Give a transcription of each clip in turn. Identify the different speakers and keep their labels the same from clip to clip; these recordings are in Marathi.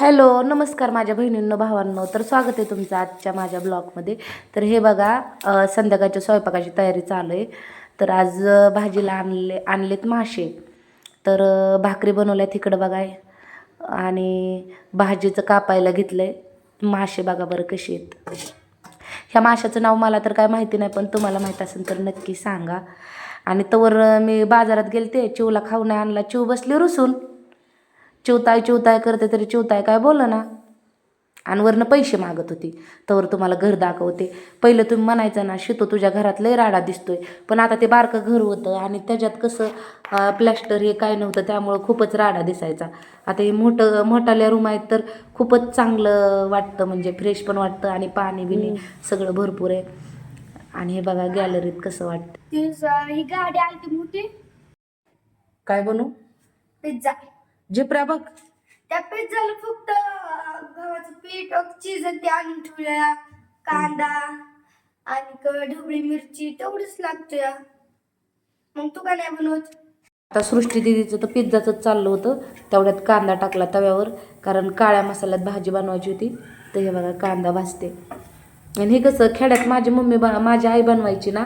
Speaker 1: हॅलो नमस्कार माझ्या बहिणींनो भावांनो. तर स्वागत आहे तुमचं आजच्या माझ्या ब्लॉगमध्ये. तर हे बघा संध्याकाळच्या स्वयंपाकाची तयारी चालू आहे. तर आज भाजीला आणले आणलेत मासे. तर भाकरी बनवल्या तिकडं बघाय आणि भाजीचं कापायला घेतलं आहे मासे बघा बरं कशी आहेत. ह्या माशाचं नाव मला तर काय माहिती नाही पण तुम्हाला माहीत असेल तर नक्की सांगा. आणि तवर मी बाजारात गेलते चिवला खाऊन आणला. चिव बसली रुसून. चिवताय चिवताय करते तरी चिवताय काय बोल ना? आणि वरनं पैसे मागत होती. तवर तुम्हाला घर दाखवते. पहिलं तुम्ही म्हणायचं ना शितो तुझ्या घरात लय राडा दिसतोय. पण आता ते बारकं घर होतं आणि त्याच्यात कसं प्लॅस्टर हे काय नव्हतं त्यामुळं खूपच राडा दिसायचा. आता हे मोठं मोठाल्या रूम आहेत तर खूपच चांगलं वाटतं म्हणजे फ्रेश पण वाटतं आणि पाणी बिणी सगळं भरपूर आहे. आणि हे बघा गॅलरीत कसं वाटतं.
Speaker 2: ही गाडी आलती मोठी.
Speaker 1: काय बनू
Speaker 2: पिझ्झा.
Speaker 1: जिपऱ्या बघ
Speaker 2: त्या पिझ्झाला फक्त अं, गव्हाचं पीठ चीज ते आणून ठेवल्या कांदा आणि क- ढोबळी मिरची तेवढंच लागतोय. मग तू का नाही बनवत?
Speaker 1: आता सृष्टी दिदीचं तर पिझ्झाचंच चाललं होतं. तेवढ्यात कांदा टाकला तव्यावर कारण काळ्या मसाल्यात भाजी बनवायची होती. तर हे बघा कांदा भाजते. आणि हे कसं खेड्यात माझी मम्मी बन माझी आई बनवायची ना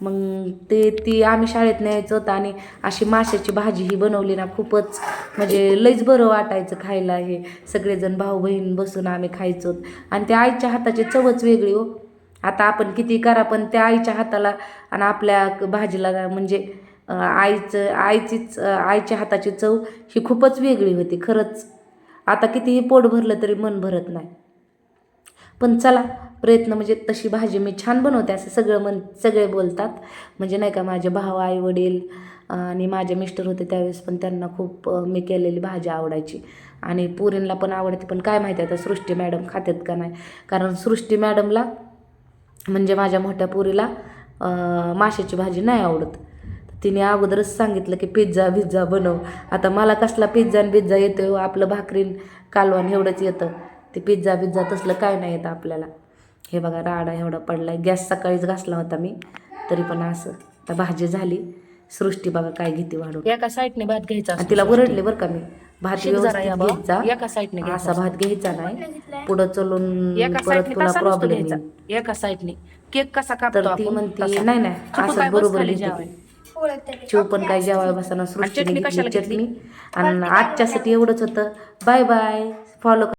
Speaker 1: मग ते ती आम्ही शाळेत न्यायचं होतं आणि अशी माशाची भाजी ही बनवली ना खूपच म्हणजे लईच बरं वाटायचं खायला हे. सगळेजण भाऊ बहीण बसून आम्ही खायचो. आणि त्या आईच्या हाताची चवच वेगळी हो. आता आपण किती करा पण त्या आईच्या हाताला आणि आपल्या भाजीला म्हणजे आईचं आईचीच आईच्या हाताची चव ही खूपच वेगळी होती खरंच. आता कितीही पोट भरलं तरी मन भरत नाही. पण चला प्रयत्न म्हणजे तशी भाजी मी छान बनवते असं सगळं मन सगळे बोलतात. म्हणजे नाही का माझे भाव आई वडील आणि माझे मिस्टर होते त्यावेळेस पण त्यांना खूप मी केलेली भाजी आवडायची. आणि पुरींला पण आवडते पण काय माहिती आता सृष्टी मॅडम खात्यात का नाही. कारण सृष्टी मॅडमला म्हणजे माझ्या मोठ्या पुरीला माशाची भाजी नाही आवडत. तिने अगोदरच सांगितलं की पिझ्झा बिझ्झा बनव. आता मला कसला पिझ्झा आणि बिझ्झा येतो हो, आपलं भाकरीन कालवान एवढंच येतं. ते पिझ्झा बिझ्झा तसलं काय नाही येतं आपल्याला. हे बघा राडा एवढा पडलाय. गॅस सकाळीच घासला होता मी तरी पण असं. आता भाजी झाली. सृष्टी बघा काय घेते वाढून.
Speaker 3: एका साईडने भात घ्यायचा
Speaker 1: तिला वरडले बरं का मी. भात. घेत
Speaker 3: एका
Speaker 1: जा
Speaker 3: साईडने
Speaker 1: असा भात घ्यायचा नाही. पुढं चलून
Speaker 3: एका
Speaker 1: परत
Speaker 3: साईडने
Speaker 1: तुला प्रॉब्लेम
Speaker 3: घ्यायचा. एका साईडने. केक कसा कापतो
Speaker 1: तर ती
Speaker 3: आपण
Speaker 1: म्हणते. नाही नाही असं बरोबर चिव पण काय जेवाय बसाना सृष्टीने
Speaker 3: चटणी
Speaker 1: घेतली
Speaker 3: कशाला घेतली?
Speaker 1: चटणी आणि आजच्यासाठी एवढंच होतं. Bye bye. फॉलो